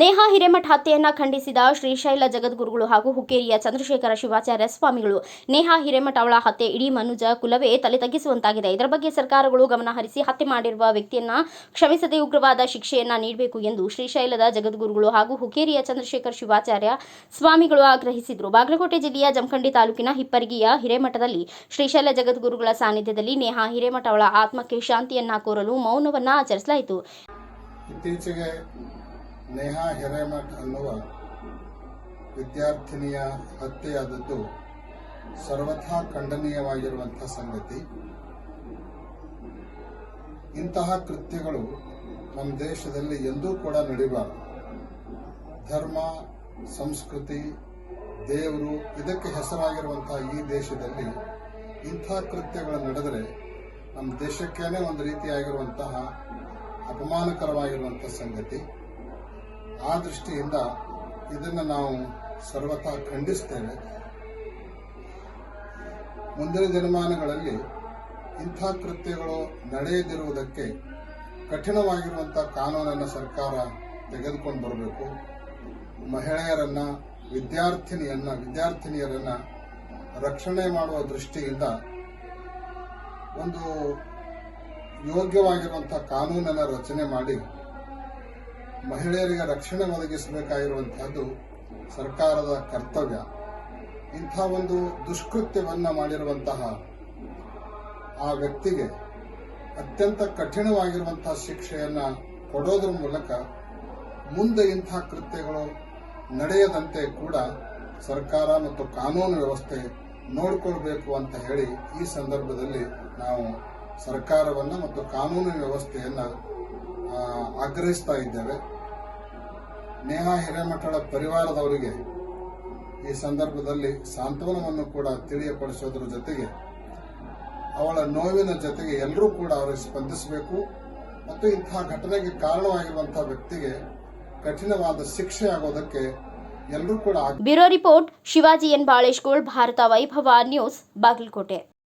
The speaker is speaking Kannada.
ನೇಹಾ ಹಿರೇಮಠ ಹತ್ಯೆಯನ್ನ ಖಂಡಿಸಿದ ಶ್ರೀಶೈಲ ಜಗದ್ಗುರುಗಳು ಹಾಗೂ ಹುಕ್ಕೇರಿಯ ಚಂದ್ರಶೇಖರ ಶಿವಾಚಾರ್ಯ ಸ್ವಾಮಿಗಳು. ನೇಹಾ ಹಿರೇಮಠ ಅವಳ ಹತ್ಯೆ ಇಡೀ ಮನುಜ ಕುಲವೇ ತಲೆ ತಗ್ಗಿಸುವಂತಾಗಿದೆ. ಇದರ ಬಗ್ಗೆ ಸರ್ಕಾರಗಳು ಗಮನ ಹರಿಸಿ ಹತ್ಯೆ ಮಾಡಿರುವ ವ್ಯಕ್ತಿಯನ್ನ ಕ್ಷಮಿಸದೆ ಉಗ್ರವಾದ ಶಿಕ್ಷೆಯನ್ನ ನೀಡಬೇಕು ಎಂದು ಶ್ರೀಶೈಲದ ಜಗದ್ಗುರುಗಳು ಹಾಗೂ ಹುಕ್ಕೇರಿಯ ಚಂದ್ರಶೇಖರ ಶಿವಾಚಾರ್ಯ ಸ್ವಾಮಿಗಳು ಆಗ್ರಹಿಸಿದರು. ಬಾಗಲಕೋಟೆ ಜಿಲ್ಲೆಯ ಜಮಖಂಡಿ ತಾಲೂಕಿನ ಹಿಪ್ಪರಗಿಯ ಹಿರೇಮಠದಲ್ಲಿ ಶ್ರೀಶೈಲ ಜಗದ್ಗುರುಗಳ ಸಾನ್ನಿಧ್ಯದಲ್ಲಿ ನೇಹಾ ಹಿರೇಮಠ ಅವಳ ಆತ್ಮಕ್ಕೆ ಶಾಂತಿಯನ್ನ ಕೋರಲು ಮೌನವನ್ನ ಆಚರಿಸಲಾಯಿತು. ಇತ್ತೀಚೆಗೆ ನೇಹಾ ಹಿರೇಮಠ್ ಅನ್ನುವ ವಿದ್ಯಾರ್ಥಿನಿಯ ಹತ್ಯೆಯಾದದ್ದು ಸರ್ವಥಾ ಖಂಡನೀಯವಾಗಿರುವಂಥ ಸಂಗತಿ. ಇಂತಹ ಕೃತ್ಯಗಳು ನಮ್ಮ ದೇಶದಲ್ಲಿ ಎಂದೂ ಕೂಡ ನಡೆಯಬಾರದು ಧರ್ಮ, ಸಂಸ್ಕೃತಿ, ದೇವರು ಇದಕ್ಕೆ ಹೆಸರಾಗಿರುವಂತಹ ಈ ದೇಶದಲ್ಲಿ ಇಂಥ ಕೃತ್ಯಗಳು ನಡೆದರೆ ನಮ್ಮ ದೇಶಕ್ಕೇನೆ ಒಂದು ರೀತಿಯಾಗಿರುವಂತಹ ಅಪಮಾನಕರವಾಗಿರುವಂಥ ಸಂಗತಿ. ಆ ದೃಷ್ಟಿಯಿಂದ ಇದನ್ನು ನಾವು ಸರ್ವತಾ ಖಂಡಿಸ್ತೇವೆ. ಮುಂದಿನ ದಿನಮಾನಗಳಲ್ಲಿ ಇಂಥ ಕೃತ್ಯಗಳು ನಡೆಯದಿರುವುದಕ್ಕೆ ಕಠಿಣವಾಗಿರುವಂಥ ಕಾನೂನನ್ನು ಸರ್ಕಾರ ತೆಗೆದುಕೊಂಡು ಬರಬೇಕು. ಮಹಿಳೆಯರನ್ನ, ವಿದ್ಯಾರ್ಥಿನಿಯನ್ನ, ವಿದ್ಯಾರ್ಥಿನಿಯರನ್ನ ರಕ್ಷಣೆ ಮಾಡುವ ದೃಷ್ಟಿಯಿಂದ ಒಂದು ಯೋಗ್ಯವಾಗಿರುವಂತಹ ಕಾನೂನನ್ನು ರಚನೆ ಮಾಡಿ ಮಹಿಳೆಯರಿಗೆ ರಕ್ಷಣೆ ಒದಗಿಸಬೇಕಾಗಿರುವಂತಹದ್ದು ಸರ್ಕಾರದ ಕರ್ತವ್ಯ. ಇಂಥ ಒಂದು ದುಷ್ಕೃತ್ಯವನ್ನು ಮಾಡಿರುವಂತಹ ಆ ವ್ಯಕ್ತಿಗೆ ಅತ್ಯಂತ ಕಠಿಣವಾಗಿರುವಂತಹ ಶಿಕ್ಷೆಯನ್ನ ಕೊಡೋದ್ರ ಮೂಲಕ ಮುಂದೆ ಇಂಥ ಕೃತ್ಯಗಳು ನಡೆಯದಂತೆ ಕೂಡ ಸರ್ಕಾರ ಮತ್ತು ಕಾನೂನು ವ್ಯವಸ್ಥೆ ನೋಡಿಕೊಳ್ಬೇಕು ಅಂತ ಹೇಳಿ ಈ ಸಂದರ್ಭದಲ್ಲಿ ನಾವು ಸರ್ಕಾರವನ್ನು ಮತ್ತು ಕಾನೂನು ವ್ಯವಸ್ಥೆಯನ್ನು ಆಗ್ರಹಿಸ್ತಾ ಇದ್ದೇವೆ. ನೇಹಾ ಹಿರೇಮಠಳ ಪರಿವಾರದವರಿಗೆ ಈ ಸಂದರ್ಭದಲ್ಲಿ ಸಾಂತ್ವನವನ್ನು ಕೂಡ ತಿಳಿಯಪಡಿಸೋದ್ರ ಜೊತೆಗೆ ಅವಳ ನೋವಿನ ಜೊತೆಗೆ ಎಲ್ಲರೂ ಕೂಡ ಅವರಿಗೆ ಸ್ಪಂದಿಸಬೇಕು. ಮತ್ತು ಇಂತಹ ಘಟನೆಗೆ ಕಾರಣವಾಗಿರುವಂತಹ ವ್ಯಕ್ತಿಗೆ ಕಠಿಣವಾದ ಶಿಕ್ಷೆ ಆಗೋದಕ್ಕೆ ಎಲ್ಲರೂ ಕೂಡ bureau report Shivaji N Baleshgol Bharata Vaibhava news, Bagalkote.